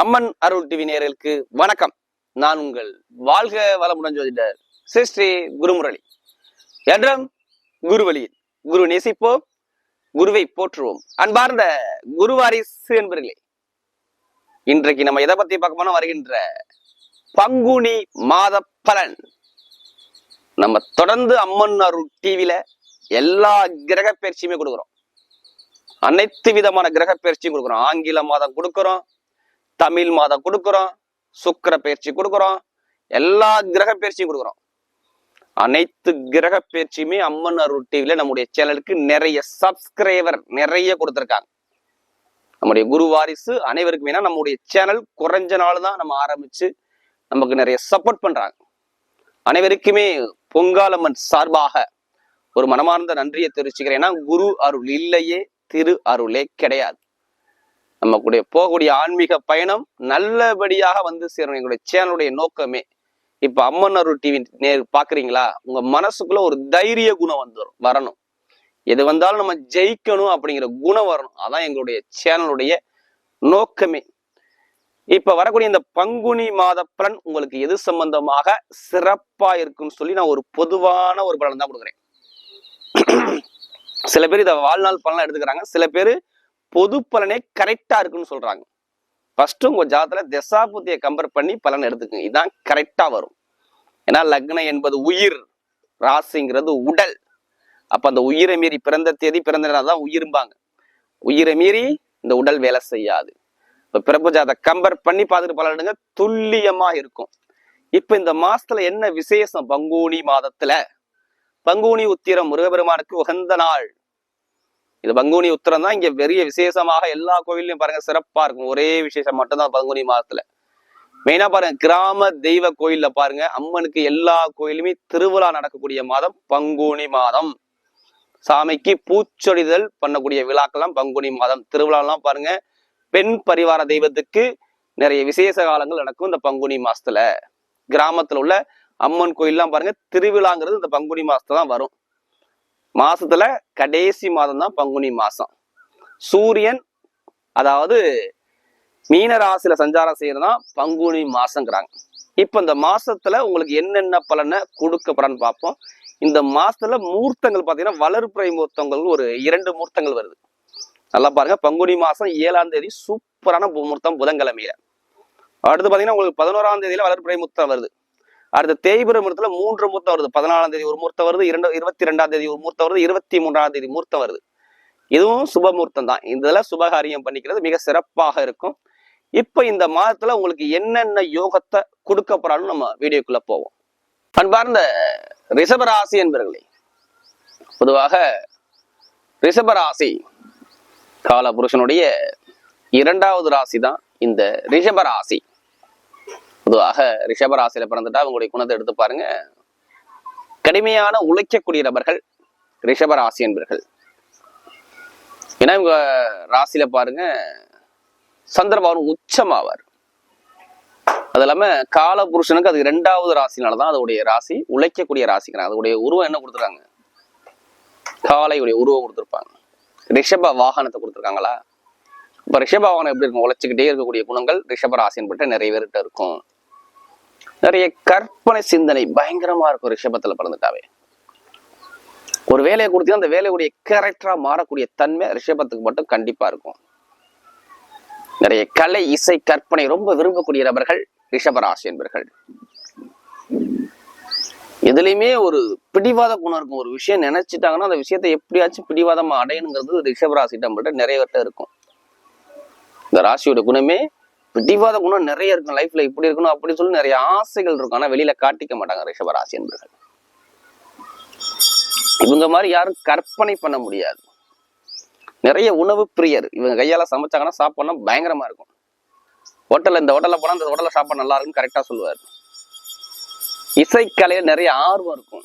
அம்மன் அருள் TV நேரலுக்கு வணக்கம். நான் உங்கள் வாழ்க வளமுடன் ஜோதிடர் ஸ்ரீ ஸ்ரீ குருமுரளி. என்றும் குருவழியில் குரு நேசிப்போம் குருவை போற்றுவோம். அன்பார்ந்த குருவாரிசு என்பர்களே இன்றைக்கு நம்ம எதை பத்தி பார்க்க வருகின்ற பங்குனி மாத பலன். நம்ம தொடர்ந்து அம்மன் அருள் டிவியில எல்லா கிரக பயிற்சியுமே கொடுக்குறோம். அனைத்து விதமான கிரக பயிற்சியும் கொடுக்குறோம். ஆங்கில மாதம் கொடுக்குறோம் தமிழ் மாதம் கொடுக்குறோம் சுக்கர பயிற்சி கொடுக்குறோம் எல்லா கிரக பயிற்சியும் கொடுக்குறோம். அனைத்து கிரக பயிற்சியுமே அம்மன் அருள் டிவியில நம்முடைய சேனலுக்கு நிறைய சப்ஸ்கிரைபர் நிறைய கொடுத்துருக்காங்க. நம்முடைய குரு வாரிசு அனைவருக்கும் நம்முடைய சேனல் குறைஞ்ச நாள் தான் நம்ம ஆரம்பிச்சு நமக்கு நிறைய சப்போர்ட் பண்றாங்க. அனைவருக்குமே பொங்காலம்மன் சார்பாக ஒரு மனமார்ந்த நன்றியை தெரிவிச்சுக்கிறேன். ஏன்னா குரு அருள் இல்லையே திரு அருளே கிடையாது. நமக்குடைய போகக்கூடிய ஆன்மீக பயணம் நல்லபடியாக வந்து சேரணும். எங்களுடைய சேனலுடைய நோக்கமே. இப்ப அம்மன் அருள் டிவி நேர் பாக்குறீங்களா? உங்க மனசுக்குள்ள ஒரு தைரிய குணம் வந்துடும் வரணும். எது வந்தாலும் நம்ம ஜெயிக்கணும் அப்படிங்கிற குணம் வரணும். அதான் எங்களுடைய சேனலுடைய நோக்கமே. இப்ப வரக்கூடிய இந்த பங்குனி மாத பலன் உங்களுக்கு எது சம்பந்தமாக சிறப்பா இருக்குன்னு சொல்லி நான் ஒரு பொதுவான ஒரு பலன் தான் கொடுக்குறேன். சில பேர் இதை வாழ்நாள் பலனா எடுத்துக்கிறாங்க. சில பேர் பொது பலனே கரெக்டா இருக்குன்னு சொல்றாங்க. ஃபர்ஸ்ட் உங்க ஜாதத்துல தசாபுத்தியை கம்பேர் பண்ணி பலன் எடுத்துக்கங்க. இதுதான் கரெக்டா வரும். ஏன்னா லக்னம் என்பது உயிர் ராசிங்கிறது உடல். அப்ப அந்த உயிரை மீறி பிறந்த தேதி பிறந்த தான் உயிரும்பாங்க. உயிரை மீறி இந்த உடல் வேலை செய்யாது. இப்ப பிறப்பு ஜாத கம்பேர் பண்ணி பார்த்துட்டு பலன் எடுங்க. துல்லியமா இருக்கும். இப்ப இந்த மாசத்துல என்ன விசேஷம்? பங்குனி மாதத்துல. பங்குனி உத்திரம் முருகபெருமானுக்கு உகந்த நாள். இது பங்குனி உத்திரம் தான் இங்க பெரிய விசேஷமாக எல்லா கோவில்லையும் பாருங்க சிறப்பா இருக்கும். ஒரே விசேஷம் மட்டும்தான் பங்குனி மாதத்துல. மெயினா பாருங்க கிராம தெய்வ கோயில்ல பாருங்க அம்மனுக்கு எல்லா கோயிலுமே திருவிழா நடக்கக்கூடிய மாதம் பங்குனி மாதம். சாமிக்கு பூச்சொடிதல் பண்ணக்கூடிய விழாக்கள்லாம் பங்குனி மாதம். திருவிழாலாம் பாருங்க பெண் பரிவார தெய்வத்துக்கு நிறைய விசேஷ காலங்கள் நடக்கும் இந்த பங்குனி மாசத்துல கிராமத்துல உள்ள அம்மன் கோயில்லாம் பாருங்க திருவிழாங்கிறது இந்த பங்குனி மாசத்துல தான் வரும். மாசத்துல கடைசி மாதம் தான் பங்குனி மாசம். சூரியன் அதாவது மீன ராசியில சஞ்சாரம் செய்யறதுதான் பங்குனி மாசங்கிறாங்க. இப்ப இந்த மாசத்துல உங்களுக்கு என்னென்ன பலனை கொடுக்கப்படன்னு பார்ப்போம். இந்த மாசத்துல மூர்த்தங்கள் பாத்தீங்கன்னா வளர்ப்புறை மூர்த்தங்கள் ஒரு இரண்டு மூர்த்தங்கள் வருது. நல்லா பாருங்க பங்குனி மாசம் ஏழாம் தேதி சூப்பரான பு- மூர்த்தம் புதன்கிழமையில. அடுத்து பாத்தீங்கன்னா உங்களுக்கு பதினோராம் தேதியில வளர்ப்புறை மூர்த்தம் வருது. அடுத்த தேய்பிர மூர்த்தத்துல மூன்று மூர்த்தம் வருது. பதினாலாம் தேதி ஒரு மூர்த்தம் வருது இரண்டு இருபத்தி ரெண்டாம் தேதி ஒரு மூர்த்தம் வருது இருபத்தி மூன்றாம் தேதி மூர்த்தம் வருது. இதுவும் சுபமூர்த்தம் தான். இதெல்லாம் சுபகாரியம் பண்ணிக்கிறது மிக சிறப்பாக இருக்கும். இப்ப இந்த மாதத்துல உங்களுக்கு என்னென்ன யோகத்தை கொடுக்க போறாலும் நம்ம வீடியோக்குள்ள போவோம். அன்பார்ந்த ரிஷபராசி என்பர்களே பொதுவாக ரிஷபராசி கால புருஷனுடைய இரண்டாவது ராசி தான் இந்த ரிஷபராசி. பொதுவாக ரிஷபராசியில பிறந்துட்டா அவங்களுடைய குணத்தை எடுத்து பாருங்க. கடுமையான உழைக்கக்கூடிய நபர்கள் ரிஷபராசி என்பர்கள். ஏன்னா இவங்க ராசியில பாருங்க சந்திரபவன் உச்சமாவார். அது இல்லாம கால புருஷனுக்கு அது இரண்டாவது ராசினாலதான் அதோடைய ராசி உழைக்கக்கூடிய ராசிக்கிறாங்க அதோடைய உருவம் என்ன கொடுத்துருக்காங்க? காலையுடைய உருவம் கொடுத்துருப்பாங்க. ரிஷப வாகனத்தை கொடுத்துருக்காங்களா? இப்ப ரிஷபவாகனம் எப்படி இருக்கும்? உழைச்சிக்கிட்டே இருக்கக்கூடிய குணங்கள் ரிஷபராசின் ராசின்னு பட்டு நிறைய பேர்கிட்ட இருக்கும். நிறைய கற்பனை சிந்தனை பயங்கரமா இருக்கும் ரிஷபத்துல பிறந்துட்டாவே. ஒரு வேலையை கொடுத்தீங்கன்னா அந்த வேலையுடைய கேரக்டரா மாறக்கூடிய தன்மை ரிஷபத்துக்கு மட்டும் கண்டிப்பா இருக்கும். நிறைய கலை இசை கற்பனை ரொம்ப விரும்பக்கூடிய நபர்கள் ரிஷபராசி என்பர்கள். எதுலையுமே ஒரு பிடிவாத குணம் இருக்கும். ஒரு விஷயம் நினைச்சிட்டாங்கன்னா அந்த விஷயத்தை எப்படியாச்சும் பிடிவாதமா அடையணுங்கிறது ரிஷபராசிட்டம் மட்டும் நிறைய இருக்கும். இந்த ராசியோட குணமே பிடிவாத குணம் நிறைய இருக்கும். லைஃப்ல இப்படி இருக்கணும் அப்படி சொல்லி நிறைய ஆசைகள் இருக்கும். ஆனா வெளியில காட்டிக்க மாட்டாங்க ரிஷபராசி என்பர்கள். இவங்க மாதிரி யாரும் கற்பனை பண்ண முடியாது. நிறைய உணவு பிரியர். இவங்க கையால சமைச்சாங்கன்னா சாப்பிடணும் பயங்கரமா இருக்கும். ஹோட்டல்ல இந்த ஹோட்டல்ல போனா இந்த ஹோட்டல்ல சாப்பாடு நல்லா இருக்குன்னு கரெக்டா சொல்லுவார். இசைக்கலையில நிறைய ஆர்வம் இருக்கும்.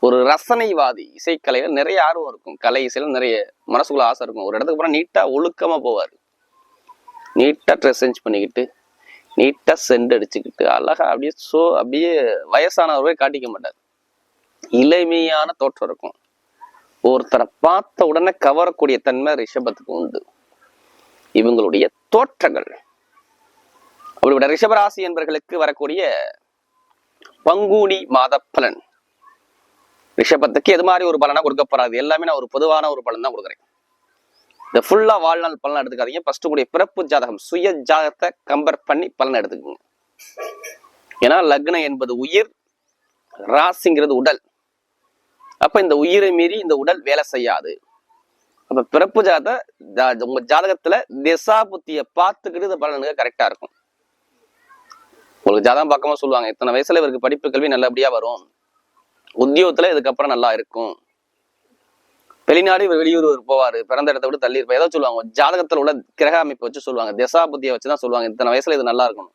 ஒரு ரசனைவாதி இசைக்கலையில நிறைய ஆர்வம் இருக்கும். கலை இசையில நிறைய மனசுக்குள்ள ஆசை இருக்கும். ஒரு இடத்துக்கு போனா நீட்டா ஒழுக்கமா போவார். நீட்டாக ட்ரெஸ் சேஞ்ச் பண்ணிக்கிட்டு நீட்டாக சென்ட் அடிச்சுக்கிட்டு அழகா அப்படியே சோ அப்படியே வயசானவரே காட்டிக்க மாட்டார். இளமையான தோற்றம் இருக்கும். ஒருத்தரை பார்த்த உடனே கவரக்கூடிய தன்மை ரிஷபத்துக்கு உண்டு. இவங்களுடைய தோற்றங்கள். அவருடைய ரிஷபராசி என்பர்களுக்கு வரக்கூடிய பங்குனி மாத பலன். ரிஷபத்துக்கு எது மாதிரி ஒரு பலனா கொடுக்க போறாது எல்லாமே நான் ஒரு பொதுவான ஒரு பலன் தான் கொடுக்குறேன். இந்த ஃபுல்லா வாழ்நாள் பலன் எடுத்துக்காதீங்க. ஃபர்ஸ்ட் கூடிய பிறப்பு ஜாதகம் சுய ஜாதகத்தை கம்பேர் பண்ணி பலன் எடுத்துக்கோங்க. ஏன்னா லக்னம் என்பது உயிர் ராசிங்கிறது உடல். அப்ப இந்த உயிரை மீறி இந்த உடல் வேலை செய்யாது. அப்ப பிறப்பு ஜாத ஜா- உங்க ஜாதகத்துல திசா புத்திய பார்த்துக்கிட்டு இந்த பலனுக்கு கரெக்டா இருக்கும். உங்களுக்கு ஜாதகம் பக்கமா சொல்லுவாங்க இத்தனை வயசுல இவருக்கு படிப்பு கல்வி நல்லபடியா வரும். உத்தியோகத்துல இதுக்கப்புறம் நல்லா இருக்கும். வெளிநாடு இவர் வெளியூர் இவர் பிறந்த இடத்த விட தள்ளி இருப்பார் ஏதோ சொல்லுவாங்க ஜாதகத்தில் உள்ள கிரக அமைப்பு வச்சு சொல்லுவாங்க திசா புத்தியை வச்சுதான் சொல்லுவாங்க இத்தனை வயசுல இது நல்லா இருக்கணும்.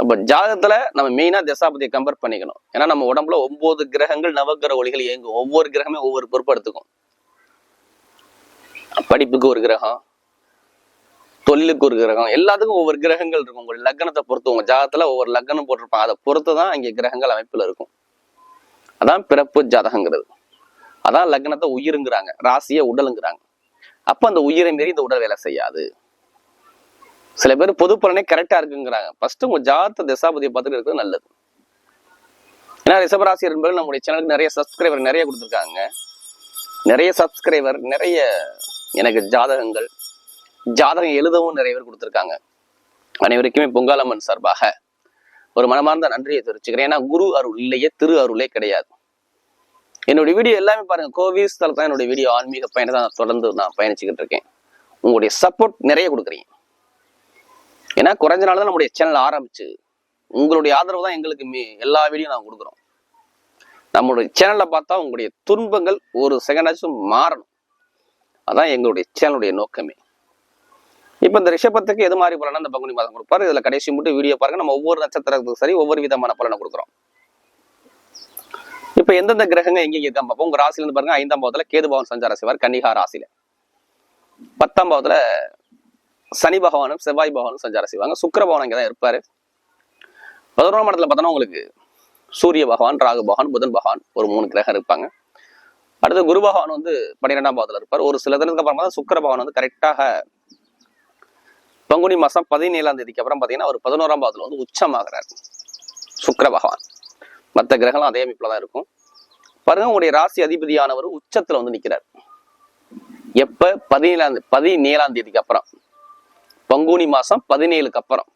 அப்ப ஜாதகத்துல நம்ம மெயினா திசாபதியை கம்பேர் பண்ணிக்கணும். ஏன்னா நம்ம உடம்புல ஒன்பது கிரகங்கள் நவகிரக ஒளிகள் இயங்கும். ஒவ்வொரு கிரகமே ஒவ்வொரு பொறுப்படுத்துக்கும் படிப்புக்கு ஒரு கிரகம் தொழிலுக்கு ஒரு கிரகம் எல்லாத்துக்கும் ஒவ்வொரு கிரகங்கள் இருக்கும். உங்க லக்னத்தை பொறுத்து உங்க ஜாதகத்துல ஒவ்வொரு லக்னம் போட்டிருப்பாங்க. அதை பொறுத்து தான் இங்க கிரகங்கள் அமைப்புல இருக்கும். அதான் பிறப்பு ஜாதகங்கிறது. அதான் லக்னத்தை உயிருங்கிறாங்க ராசியை உடலுங்கிறாங்க. அப்ப அந்த உயிரை மீறி இந்த உடல் வேலை செய்யாது. சில பேர் பொது பலனே கரெக்டா இருக்குங்கிறாங்க. ஃபர்ஸ்ட் உங்க ஜாத்த திசாபதியை பார்த்துட்டு இருக்கிறது நல்லது. ஏன்னா ரிஷபராசி என்பது நம்முடைய சேனலுக்கு நிறைய சப்ஸ்கிரைபர் நிறைய கொடுத்துருக்காங்க. நிறைய சப்ஸ்கிரைபர் நிறைய எனக்கு ஜாதகங்கள் ஜாதகம் எழுதவும் நிறைய பேர் கொடுத்துருக்காங்க. அனைவருக்குமே பொங்காலம்மன் சார்பாக ஒரு மனமார்ந்த நன்றியை தெரிவிச்சுக்கிறேன். ஏன்னா குரு அருள் இல்லையே திரு அருளே கிடையாது. என்னுடைய வீடியோ எல்லாமே பாருங்க. கோவில் ஸ்தலத்தான் தான் என்னுடைய வீடியோ ஆன்மீக பயணத்தை தான் தொடர்ந்து நான் பயணிச்சுக்கிட்டு இருக்கேன். உங்களுடைய சப்போர்ட் நிறைய கொடுக்குறீங்க. ஏன்னா குறைஞ்ச நாள் தான் நம்முடைய சேனல் ஆரம்பிச்சு. உங்களுடைய ஆதரவு தான் எங்களுக்கு மீ- எல்லா வீடியோ நான் கொடுக்குறோம். நம்மளுடைய சேனல்ல பார்த்தா உங்களுடைய துன்பங்கள் ஒரு செகண்டாச்சும் மாறணும். அதான் எங்களுடைய சேனலுடைய நோக்கமே. இப்போ இந்த ரிஷபத்துக்கு எது மாதிரி பலனா இந்த பங்குனி மாதம் கொடுப்பாரு. இதில் கடைசி மட்டும் வீடியோ பாருங்க. நம்ம ஒவ்வொரு நட்சத்திரத்துக்கும் சரி ஒவ்வொரு விதமான பலனை கொடுக்குறோம். இப்ப எந்தெந்த கிரகங்கள் எங்க இருக்காம பார்ப்போம் உங்க ராசில இருந்து பாருங்க ஐந்தாம் பாவத்துல கேது பவன் சஞ்சார செய்வார் கன்னிகா ராசியில. பத்தாம் பாவத்துல சனி பகவானும் செவ்வாய் பகவானும் சஞ்சாரம் செய்வாங்க சுக்கிர பகவான் அங்கதான் இருப்பாரு. பதினோராம் இடத்துல பார்த்தோன்னா உங்களுக்கு சூரிய பகவான் ராகு பகவான் புதன் பகவான் ஒரு மூணு கிரகம் இருப்பாங்க. அடுத்து குரு பகவான் வந்து பன்னிரெண்டாம் பாவத்துல இருப்பார். ஒரு சில தினத்துக்கு அப்புறமா தான் சுக்கர பகவான் வந்து கரெக்டாக பங்குனி மாசம் பதினேழாம் தேதிக்கு அப்புறம் பாத்தீங்கன்னா ஒரு பதினோராம் பாவத்துல வந்து உச்சமாகிறார். சுக்கிர பகவான். மற்ற கிரகங்களும் அதே அமைப்பில் தான் இருக்கும். பாருங்க உங்களுடைய ராசி அதிபதியானவர் உச்சத்துல வந்து நிற்கிறார் எப்ப? பதினேழாம் பதினேழாம் தேதிக்கு அப்புறம். பங்குனி மாசம் பதினேழுக்கு அப்புறம்.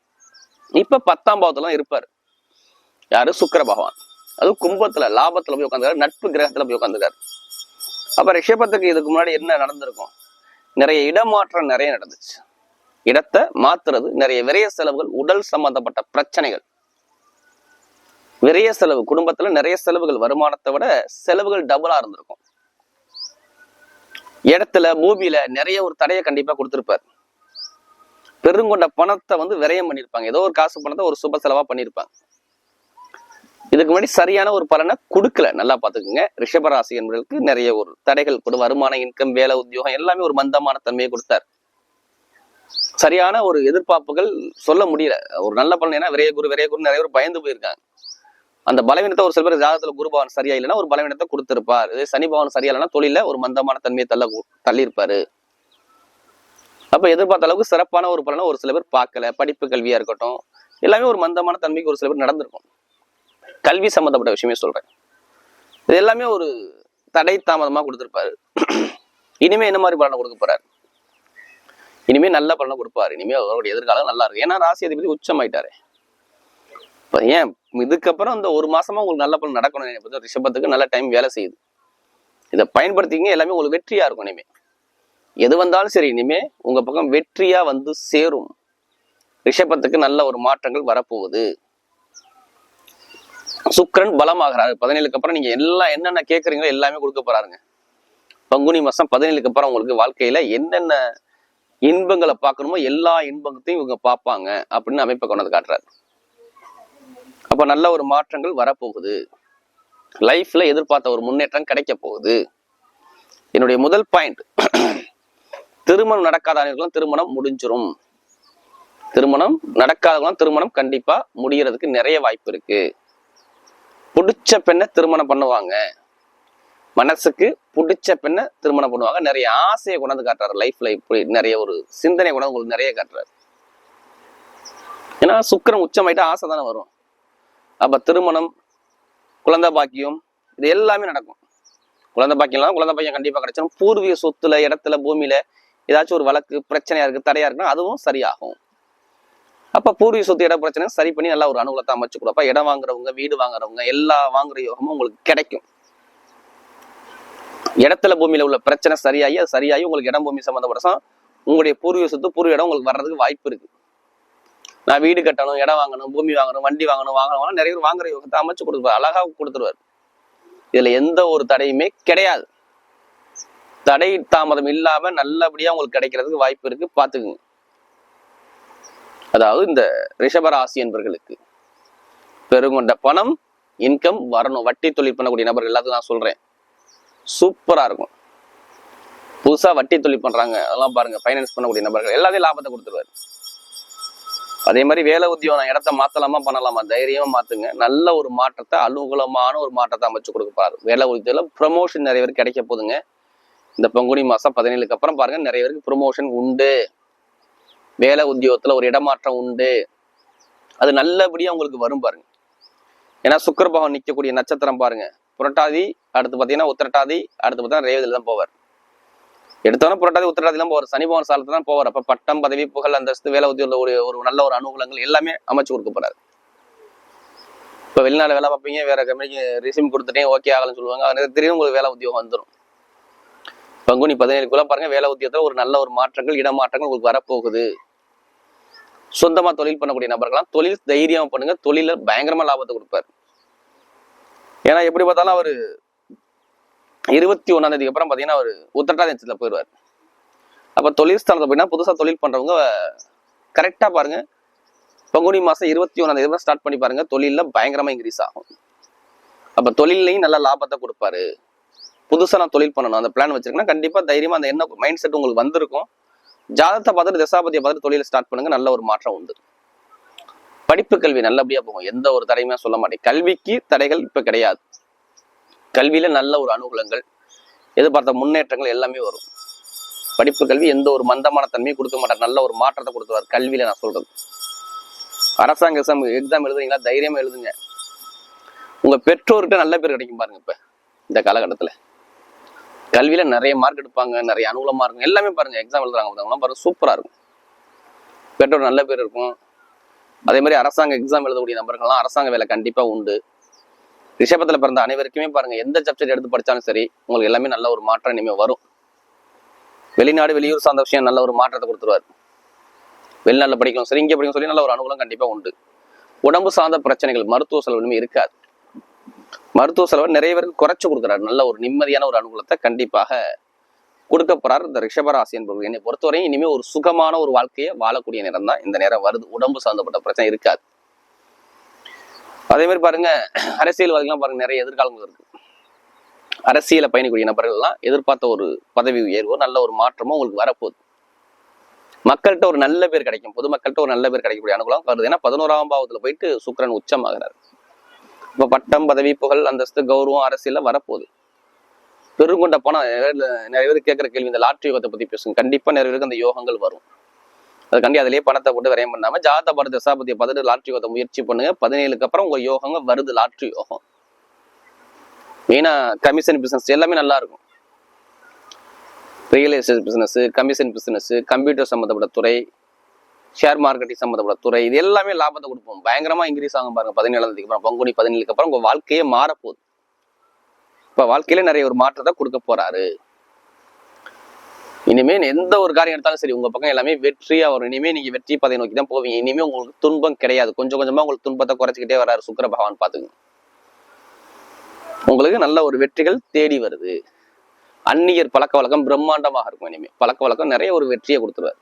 இப்ப பத்தாம் பாவத்துல இருப்பார். யாரு? சுக்கர பகவான். அதுவும் கும்பத்துல லாபத்துல போய் உட்காந்துருக்காரு நட்பு கிரகத்துல போய் உட்காந்துருக்காரு அப்போ ரிஷபத்துக்கு இதுக்கு முன்னாடி என்ன நடந்திருக்கும்? நிறைய இடமாற்றம் நிறைய நடந்துச்சு. இடத்தை மாத்துறது நிறைய விரைய செலவுகள் உடல் சம்பந்தப்பட்ட பிரச்சனைகள். விரைய செலவு. குடும்பத்துல நிறைய செலவுகள் வருமானத்தை விட செலவுகள் டபுளா இருந்திருக்கும். இடத்துல பூமியில நிறைய ஒரு தடையை கண்டிப்பா கொடுத்திருப்பார். பெருங்கொண்ட பணத்தை வந்து விரயம் பண்ணியிருப்பாங்க. ஏதோ ஒரு காசு பணத்தை ஒரு சுப செலவா பண்ணியிருப்பாங்க. இதுக்கு முன்னாடி சரியான ஒரு பலனை கொடுக்கல. நல்லா பாத்துக்கோங்க ரிஷபராசி என்பவர்களுக்கு நிறைய ஒரு தடைகள் கொடு. வருமான இன்கம் வேலை உத்தியோகம் எல்லாமே ஒரு மந்தமான தன்மையை கொடுத்தார். சரியான ஒரு எதிர்பார்ப்புகள் சொல்ல முடியல. ஒரு நல்ல பலன் ஏன்னா விரைய குரு விரைய குரு நிறைய பேர் பயந்து போயிருக்காங்க. அந்த பலவீனத்தை ஒரு சில பேர் ஜாதகத்துல குரு பவன் சரியா இல்லைன்னா ஒரு பலவீனத்தை கொடுத்திருப்பார். இதே சனி பவன் சரியா இல்லைன்னா தொழில ஒரு மந்தமான தன்மையை தள்ள தள்ளியிருப்பாரு. அப்ப எதிர்பார்த்த அளவுக்கு சிறப்பான ஒரு பலனை ஒரு சில பேர் பார்க்கல. படிப்பு கல்வியா இருக்கட்டும் எல்லாமே ஒரு மந்தமான தன்மைக்கு ஒரு சில பேர் நடந்திருக்கும். கல்வி சம்பந்தப்பட்ட விஷயமே சொல்றேன். இது எல்லாமே ஒரு தடை தாமதமா கொடுத்திருப்பாரு. இனிமே என்ன மாதிரி பலனை கொடுக்க போறாரு? இனிமே நல்ல பலனை கொடுப்பாரு. இனிமே அவருடைய எதிர்காலம் நல்லா இருக்கு ஏன்னா ராசி அதிபதி உச்சமாயிட்டாரு. இப்ப ஏன் இதுக்கப்புறம் இந்த ஒரு மாசமா உங்களுக்கு நல்ல பலன் நடக்கணும் நினைப்பது ரிஷபத்துக்கு நல்ல டைம் வேலை செய்யுது. இதை பயன்படுத்திங்க எல்லாமே உங்களுக்கு வெற்றியா இருக்கும் இனிமே. எது வந்தாலும் சரி இனிமே உங்க பக்கம் வெற்றியா வந்து சேரும். ரிஷபத்துக்கு நல்ல ஒரு மாற்றங்கள் வரப்போகுது. சுக்கரன் பலமாகிறாரு. பதினேழுக்கு அப்புறம் நீங்க எல்லாம் என்னென்ன கேட்குறீங்களோ எல்லாமே கொடுக்க போறாருங்க. பங்குனி மாசம் பதினேழுக்கு அப்புறம் உங்களுக்கு வாழ்க்கையில என்னென்ன இன்பங்களை பார்க்கணுமோ எல்லா இன்பத்தையும் இவங்க பார்ப்பாங்க அப்படின்னு அமைப்பை கொண்டது காட்டுறாரு. அப்போ நல்ல ஒரு மாற்றங்கள் வரப்போகுது. லைஃப்ல எதிர்பார்த்த ஒரு முன்னேற்றம் கிடைக்க போகுது. என்னுடைய முதல் பாயிண்ட் திருமணம் நடக்காதவர்களும் திருமணம் முடிஞ்சிரும். திருமணம் நடக்காதவங்களும் திருமணம் கண்டிப்பா முடியறதுக்கு நிறைய வாய்ப்பு இருக்கு. பிடிச்ச பெண்ணை திருமணம் பண்ணுவாங்க. மனசுக்கு பிடிச்ச பெண்ணை திருமணம் பண்ணுவாங்க. நிறைய ஆசையை கொண்டாந்து காட்டுறாரு லைஃப்ல இப்படி நிறைய ஒரு சிந்தனை கொண்டாந்து உங்களுக்கு நிறைய காட்டுறாரு. ஏன்னா சுக்கரம் உச்சமாயிட்டா ஆசை தானே வரும். அப்ப திருமணம் குழந்தை பாக்கியம் இது எல்லாமே நடக்கும். குழந்தை பாக்கியம்லாம் குழந்தை பாக்கியம் கண்டிப்பா கிடைச்சிடும் பூர்வீக சொத்துல இடத்துல பூமியில ஏதாச்சும் ஒரு வழக்கு பிரச்சனையா இருக்கு தடையா இருக்குன்னா அதுவும் சரியாகும். அப்ப பூர்வீக சொத்து இட பிரச்சனை சரி பண்ணி நல்லா ஒரு அனுகூலத்தை அமைச்சு கொடுப்பா. இடம் வாங்குறவங்க வீடு வாங்குறவங்க எல்லா வாங்குற யோகமும் உங்களுக்கு கிடைக்கும். இடத்துல பூமியில உள்ள பிரச்சனை சரியாகி அது சரியாகி உங்களுக்கு இடம் பூமி சம்மந்தப்பட்ட உங்களுடைய பூர்வீக சொத்து பூர்வீக இடம் உங்களுக்கு வர்றதுக்கு வாய்ப்பு இருக்கு. நான் வீடு கட்டணும் இடம் வாங்கணும் பூமி வாங்கணும் வண்டி வாங்கணும் வாங்கணும் நிறைய பேர் வாங்குற யோகத்தை அமைச்சு கொடுத்துருவார் அழகாக கொடுத்துருவார். இதுல எந்த ஒரு தடையுமே கிடையாது. தடை தாமதம் இல்லாம நல்லபடியா உங்களுக்கு கிடைக்கிறதுக்கு வாய்ப்பு இருக்கு பாத்துக்குங்க அதாவது இந்த ரிஷபராசி என்பர்களுக்கு பெருங்கொண்ட பணம் இன்கம் வரணும். வட்டி தொழில் பண்ணக்கூடிய நபர்கள் எல்லாத்தையும் நான் சொல்றேன். சூப்பரா இருக்கும். புதுசா வட்டி தொழில் பண்றாங்க அதெல்லாம் பாருங்க ஃபைனான்ஸ் பண்ணக்கூடிய நபர்கள் எல்லாத்தையும் லாபத்தை கொடுத்துருவாரு. அதே மாதிரி வேலை உத்தியோகம் இடத்த மாத்தலாமா பண்ணலாமா? தைரியமா மாத்துங்க. நல்ல ஒரு மாற்றத்தை அலுவலமான ஒரு மாற்றத்தை அமைச்சு கொடுப்பாரு. வேலை உத்தியோகம் ப்ரமோஷன் நிறைய பேருக்கு கிடைக்க போதுங்க. இந்த பங்குனி மாசம் பதினேழுக்கு அப்புறம் பாருங்க நிறைய பேருக்கு ப்ரமோஷன் உண்டு. வேலை உத்தியோகத்துல ஒரு இடமாற்றம் உண்டு. அது நல்லபடியா உங்களுக்கு வரும் பாருங்க. ஏன்னா சுக்கர பகவான் நிக்கக்கூடிய நட்சத்திரம் பாருங்க. புரட்டாதி அடுத்து பாத்தீங்கன்னா உத்திரட்டாதி அடுத்து பார்த்தீங்கன்னா ரேவதியில தான் போவார். எடுத்தவன புரட்டாதி உத்திரட்டாதி தான் போவார். சனி பகவான் சாலத்தை தான் போவார். அப்ப பட்டம் பதவி புகழ் அந்தஸ்து வேலை உத்தியோக ஒரு ஒரு நல்ல ஒரு அனுகூலங்கள் எல்லாமே அமைச்சு கொடுக்கப்படாது இப்ப வெளிநாடு வேலை பார்ப்பீங்க வேற கம்பெனிக்கு ரிசிம் கொடுத்துட்டேன் ஓகே ஆகலன்னு சொல்லுவாங்க. அதனால திடீர்னு உங்களுக்கு வேலை உத்தியோகம் வந்துடும் பங்குனி பதினேழுக்குள்ள பாருங்க வேலை உத்தியோகத்துல ஒரு நல்ல ஒரு மாற்றங்கள் இடமாற்றங்கள் உங்களுக்கு வரப்போகுது. சொந்தமா தொழில் பண்ணக்கூடிய நபர்கள்லாம் தொழில் தைரியமா பண்ணுங்க. தொழில பயங்கரமா லாபத்தை கொடுப்பாரு. ஏன்னா எப்படி பார்த்தாலும் அவர் இருபத்தி ஒன்னாம் தேதிக்கு அப்புறம் பாத்தீங்கன்னா அவர் உத்தரட்டா நட்சத்திரத்துல போயிடுவார் அப்போ தொழில் ஸ்தானத்துல போயினா புதுசா தொழில் பண்றவங்க கரெக்டா பாருங்க. பங்குனி மாசம் இருபத்தி ஒன்றாம் தேதி ஸ்டார்ட் பண்ணி பாருங்க. தொழிலில் பயங்கரமா இன்க்ரீஸ் ஆகும். அப்ப தொழிலையும் நல்ல லாபத்தை கொடுப்பாரு. புதுசா நான் தொழில் பண்ணணும். அந்த பிளான் வச்சிருக்கேன்னா கண்டிப்பா தைரியமா அந்த என்ன மைண்ட் செட் உங்களுக்கு வந்திருக்கும். ஜாதகத்தை பார்த்துட்டு தசாபதியை பார்த்துட்டு தொழிலை ஸ்டார்ட் பண்ணுங்க. நல்ல ஒரு மாற்றம் உண்டு. படிப்பு கல்வி நல்லபடியா போகும். எந்த ஒரு தடையுமே சொல்ல மாட்டேன். கல்விக்கு தடைகள் இப்ப கிடையாது. கல்வியில நல்ல ஒரு அனுகூலங்கள் எதிர்பார்த்த முன்னேற்றங்கள் எல்லாமே வரும். படிப்பு கல்வி எந்த ஒரு மந்தமான தன்மையும் கொடுக்க மாட்டார். நல்ல ஒரு மாற்றத்தை கொடுத்துருவார் கல்வியில நான் சொல்றது. அரசாங்க எக்ஸாம் எக்ஸாம் எழுதுறீங்களா? தைரியமா எழுதுங்க. உங்க பெற்றோர்கிட்ட நல்ல பேர் கிடைக்கும் பாருங்க இப்ப இந்த காலகட்டத்துல. கல்வியில நிறைய மார்க் எடுப்பாங்க நிறைய அனுகூலமா இருக்கும். எல்லாமே பாருங்க எக்ஸாம் எழுதுறாங்க பாருங்க. சூப்பரா இருக்கும். பெற்றோர் நல்ல பேர் இருக்கும். அதே மாதிரி அரசாங்க எக்ஸாம் எழுதக்கூடிய நபர்கள்லாம் அரசாங்க வேலை கண்டிப்பா உண்டு. ரிஷபத்துல பிறந்த அனைவருக்குமே பாருங்க எந்த சப்ஜெக்ட் எடுத்து படிச்சாலும் சரி உங்களுக்கு எல்லாமே நல்ல ஒரு மாற்றம் இனிமே வரும். வெளிநாடு வெளியூர் சார்ந்த விஷயம் நல்ல ஒரு மாற்றத்தை கொடுத்துருவாரு. வெளிநாட்டில் படிக்கணும் சரி இங்கே படிக்கணும் சொல்லி நல்ல ஒரு அனுகூலம் கண்டிப்பா உண்டு. உடம்பு சார்ந்த பிரச்சனைகள் மருத்துவ செலவுமே இருக்காது. மருத்துவ செலவு நிறைய பேருக்கு குறைச்சு கொடுக்குறாரு. நல்ல ஒரு நிம்மதியான ஒரு அனுகூலத்தை கண்டிப்பாக கொடுக்க போறாரு இந்த ரிஷபராசி என்பவர் என்னை பொறுத்தவரையும் இனிமே ஒரு சுகமான ஒரு வாழ்க்கையை வாழக்கூடிய நேரம் தான் இந்த நேரம் வருது. உடம்பு சார்ந்தப்பட்ட பிரச்சனை இருக்காது. அதே மாதிரி பாருங்க அரசியல்வாதிகள்லாம் பாருங்க நிறைய எதிர்காலங்கள் இருக்கு. அரசியலை பயணிக்கூடிய நபர்கள்லாம் எதிர்பார்த்த ஒரு பதவி உயர்வோ நல்ல ஒரு மாற்றமோ உங்களுக்கு வரப்போகுது. மக்கள்கிட்ட ஒரு நல்ல பேர் கிடைக்கும் பொதுமக்கள்கிட்ட ஒரு நல்ல பேர் கிடைக்கக்கூடிய அனுகூலம் வருது. ஏன்னா பதினோராம் பாவத்துல போயிட்டு சுக்கரன் உச்சமாகிறார். இப்போ பட்டம் பதவி புகழ் அந்தஸ்து கௌரவம் அரசியல வரப்போகுது. பெருங்கொண்ட பணம் நிறைய பேர் கேட்குற கேள்வி இந்த லாட்ரி யோகத்தை பற்றி பேசுங்க. கண்டிப்பாக நிறைய பேருக்கு அந்த யோகங்கள் வரும். அதுக்காண்டி அதிலேயே பணத்தை போட்டு விரயம் பண்ணாமல் ஜாத பர தசாபதியை பார்த்துட்டு லாட்ரி யோகத்தை முயற்சி பண்ணுங்க. பதினேழுக்கு அப்புறம் உங்க யோகங்க வருது லாட்ரி யோகம். மெயினா கமிஷன் பிசினஸ் எல்லாமே நல்லா இருக்கும். Real estate business commission business computer சம்மந்தப்பட்ட துறை ஷேர் மார்க்கெட்டிங் சம்மந்தப்பட்ட துறை இது எல்லாமே லாபத்தை கொடுப்போம். பயங்கரமா இன்க்ரீஸ் ஆகும் பாருங்க பதினேழாம் தேதிக்கு அப்புறம் பங்குனி பதினேழுக்கு அப்புறம் உங்க வாழ்க்கையே மாறப்போகுது. இப்போ வாழ்க்கையில நிறைய ஒரு மாற்றத்தை கொடுக்க போறாரு. இனிமே எந்த ஒரு காரியம் எடுத்தாலும் சரி உங்க பக்கம் எல்லாமே வெற்றியா வரும். இனிமே நீங்க வெற்றி பதை நோக்கி தான் போவீங்க. இனிமே உங்களுக்கு துன்பம் கிடையாது. கொஞ்சம் கொஞ்சமா உங்களுக்கு துன்பத்தை குறைச்சிக்கிட்டே வராரு சுக்கர பகவான் பாத்துக்கணும் உங்களுக்கு நல்ல ஒரு வெற்றிகள் தேடி வருது. அந்நியர் பழக்க வழக்கம் பிரம்மாண்டமாக இருக்கும் இனிமே. பழக்க வழக்கம் நிறைய ஒரு வெற்றியை கொடுத்துருவாரு.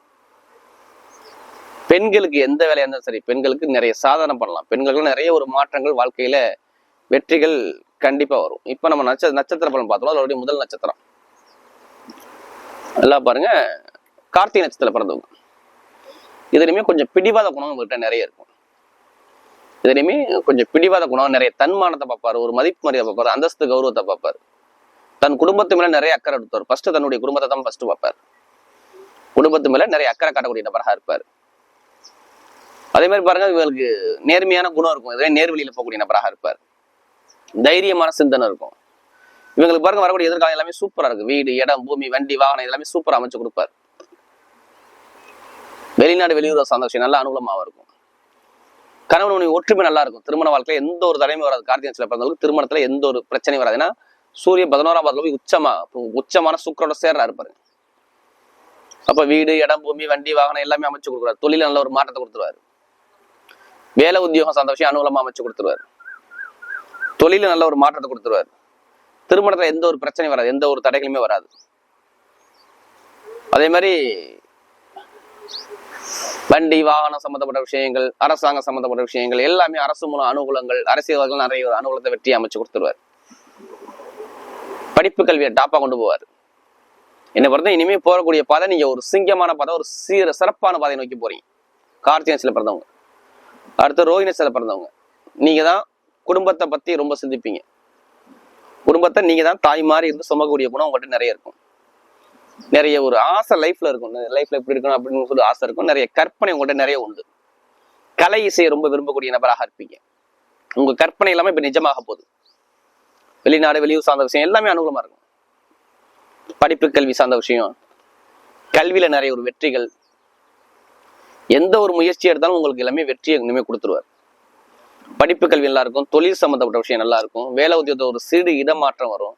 பெண்களுக்கு எந்த வேலையா இருந்தாலும் சரி பெண்களுக்கு நிறைய சாதனை பண்ணலாம். பெண்களுக்கு நிறைய ஒரு மாற்றங்கள் வாழ்க்கையில வெற்றிகள் கண்டிப்பா வரும். இப்ப நம்ம நட்ச நட்சத்திர பலன் பார்த்தோம் அதோடைய முதல் நட்சத்திரம். எல்லாம் பாருங்க. கார்த்திகை நட்சத்திரத்தில் பிறந்தவங்க. இதுலையுமே கொஞ்சம் பிடிவாத குணம் உங்ககிட்ட நிறைய இருக்கும். இதுலையுமே கொஞ்சம் பிடிவாத குணம் நிறைய தன்மானத்தை பார்ப்பாரு ஒரு மதிப்பு மரியாதை பார்ப்பாரு அந்தஸ்து கௌரவத்தை பார்ப்பாரு. தன் குடும்பத்து மேல நிறைய அக்கறை எடுத்தார் ஃபர்ஸ்ட் தன்னுடைய குடும்பத்தை தான் ஃபர்ஸ்ட் பார்ப்பார். குடும்பத்து மேல நிறைய அக்கறை காட்டக்கூடிய நபராக இருப்பார். அதே மாதிரி பாருங்க இவங்களுக்கு நேர்மையான குணம் இருக்கும். இதே நேர்வழியில போகக்கூடிய நபராக இருப்பார். தைரியமான சிந்தனை இருக்கும். இவங்களுக்கு பாருங்க வரக்கூடிய எதிர்காலம் எல்லாமே சூப்பரா இருக்கு. வீடு இடம் பூமி வண்டி வாகனம் எல்லாமே சூப்பரா அமைச்சு கொடுப்பார். வெளிநாடு வெளியூர் சார்ந்த விஷயம் நல்ல அனுகூலமாக இருக்கும். கணவன் மனைவி ஒற்றுமை நல்லா இருக்கும். திருமண வாழ்க்கையில எந்த ஒரு தடையுமே வராது. கார்த்திகை சில பிறந்தவங்களுக்கு திருமணத்துல எந்த ஒரு பிரச்சனையும் வராது. ஏன்னா சூரிய பதினோராம் பாதத்துல போய் உச்சமா உச்சமான சுக்கரோட சேர்றா இருப்பாரு அப்ப வீடு இடம் பூமி வண்டி வாகனம் எல்லாமே அமைச்சு கொடுக்குறாரு. தொழில நல்ல ஒரு மாற்றத்தை கொடுத்துருவாரு. வேலை உத்தியோகம் சந்தோஷம் விஷயம் அனுகூலமா அமைச்சு கொடுத்துருவாரு. தொழில நல்ல ஒரு மாற்றத்தை கொடுத்துருவாரு. திருமணத்துல எந்த ஒரு பிரச்சனையும் வராது. எந்த ஒரு தடைகளுமே வராது. அதே மாதிரி வண்டி வாகனம் சம்பந்தப்பட்ட விஷயங்கள் அரசாங்கம் சம்பந்தப்பட்ட விஷயங்கள் எல்லாமே அரசு மூலம் அனுகூலங்கள் அரசியல்வாதிகள் நிறைய ஒரு அனுகூலத்தை வெற்றி அமைச்சு கொடுத்துருவார். படிப்பு கல்வியை டாப்பா கொண்டு போவார். என்னை பொறுத்த இனிமே போகக்கூடிய பாதை நீங்க ஒரு சிங்கமான பாதை ஒரு சீர சிறப்பான பாதையை நோக்கி போறீங்க. கார்த்திகை பிறந்தவங்க. அடுத்து ரோஹிணி சில பிறந்தவங்க. நீங்க தான் குடும்பத்தை பத்தி ரொம்ப சிந்திப்பீங்க. குடும்பத்தை நீங்க தான் தாய் மாதிரி இருந்து சுமக்கக்கூடிய குணம் உங்கள்கிட்ட நிறைய இருக்கும். நிறைய ஒரு ஆசை லைஃப்ல இருக்கும். லைஃப்ல எப்படி இருக்கணும் அப்படின்னு சொல்லி ஆசை இருக்கும். நிறைய கற்பனை உங்கள்கிட்ட நிறைய உண்டு. கலை இசையை ரொம்ப விரும்பக்கூடிய நபராக இருப்பீங்க. உங்க கற்பனை எல்லாமே இப்ப நிஜமாக போகுது. வெளிநாடு வெளியூர் சார்ந்த விஷயம் எல்லாமே அனுகூலமா இருக்கும். படிப்பு கல்வி சார்ந்த விஷயம். கல்வியில நிறைய ஒரு வெற்றிகள். எந்த ஒரு முயற்சி எடுத்தாலும் உங்களுக்கு எல்லாமே வெற்றியை இனிமே கொடுத்துருவார். படிப்பு கல்வி நல்லா இருக்கும் தொழில் சம்மந்தப்பட்ட விஷயம் நல்லா இருக்கும் வேலை உத்தியோகத்தை ஒரு சிறு இடமாற்றம் வரும்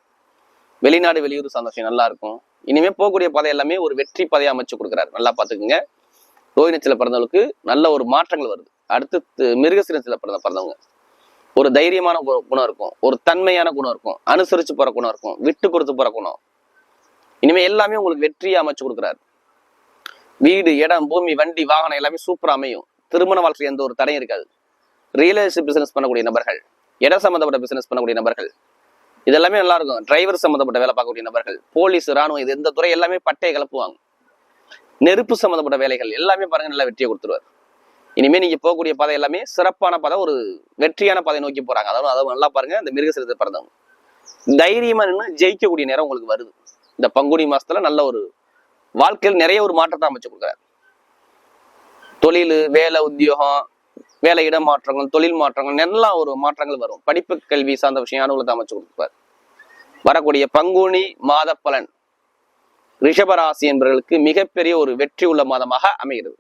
வெளிநாடு வெளியூர் சார்ந்த விஷயம் நல்லா இருக்கும் இனிமே போகக்கூடிய பாதை எல்லாமே ஒரு வெற்றி பாதையை அமைச்சு கொடுக்குறாரு. நல்லா பார்த்துக்குங்க. ரோஹினத்தில் பிறந்தவங்களுக்கு நல்ல ஒரு மாற்றங்கள் வருது. அடுத்து மிருகசீனத்தில் பிறந்த பிறந்தவங்க ஒரு தைரியமான கு- குணம் இருக்கும் ஒரு தன்மையான குணம் இருக்கும் அனுசரிச்சு போற குணம் இருக்கும் விட்டு கொடுத்து போற குணம் இனிமே எல்லாமே உங்களுக்கு வெற்றியை அமைச்சு கொடுக்குறாரு வீடு இடம் பூமி வண்டி வாகனம் எல்லாமே சூப்பரா அமையும் திருமண வாழ்க்கை எந்த ஒரு தடையும் இருக்காது ரியல் எஸ்டேட் பிசினஸ் பண்ணக்கூடிய நபர்கள் இடம் சம்மந்தப்பட்ட பிசினஸ் பண்ணக்கூடிய நபர்கள் இதெல்லாமே நல்லா இருக்கும் டிரைவர் சம்மந்தப்பட்ட வேலை பார்க்கக்கூடிய நபர்கள் போலீஸ் ராணுவம் இது எந்த துறை எல்லாமே பட்டையை கலப்புவாங்க. நெருப்பு சம்மந்தப்பட்ட வேலைகள் எல்லாமே பாருங்க நல்லா வெற்றியை கொடுத்துருவார். இனிமேல் நீங்கள் போகக்கூடிய பாதை எல்லாமே சிறப்பான பாதை ஒரு வெற்றியான பாதை நோக்கி போகிறாங்க அதாவது அதாவது நல்லா பாருங்க இந்த மிருகசீரத்தை பிறந்தவங்க. தைரியமாக நின்று ஜெயிக்கக்கூடிய நேரம் உங்களுக்கு வருது. இந்த பங்குனி மாசத்துல நல்ல ஒரு வாழ்க்கையில் நிறைய ஒரு மாற்றத்தை அமைச்சு கொடுக்குறாரு. தொழில் வேலை உத்தியோகம் வேலை இட மாற்றங்கள் தொழில் மாற்றங்கள் எல்லா ஒரு மாற்றங்கள் வரும். படிப்பு கல்வி சார்ந்த விஷயம் அனுகூலத்தை அமைச்சு கொடுப்பார்? வரக்கூடிய பங்குனி மாத பலன். ரிஷபராசி என்பவர்களுக்கு மிகப்பெரிய ஒரு வெற்றி உள்ள மாதமாக அமைகிறது.